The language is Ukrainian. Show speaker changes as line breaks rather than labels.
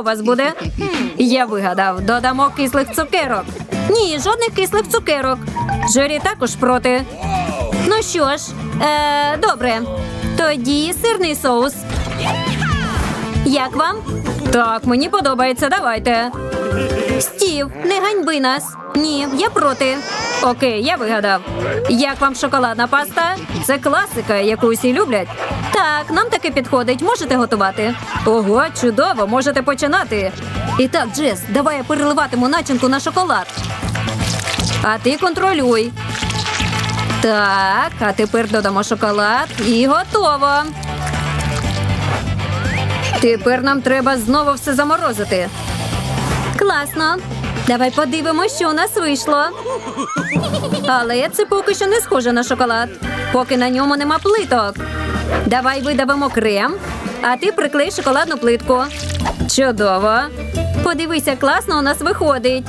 у вас буде? Я вигадав, додамо кислих цукерок. Ні, жодних кислих цукерок. Жирі також проти. Ну що ж, е, добре. Тоді сирний соус. Як вам? Так, мені подобається, давайте. Стів, не ганьби нас. Ні, я проти. Окей, я вигадав. Як вам шоколадна паста? Це класика, яку усі люблять. Так, нам таке підходить. Можете готувати. Ого, чудово, можете починати. І так, Джес, давай я переливатиму начинку на шоколад. А ти контролюй. Так, а тепер додамо шоколад і готово. Тепер нам треба знову все заморозити. Класно. Давай подивимося, що у нас вийшло. Але це поки що не схоже на шоколад, поки на ньому нема плиток. Давай видавимо крем, а ти приклей шоколадну плитку. Чудово. Подивися, класно у нас виходить.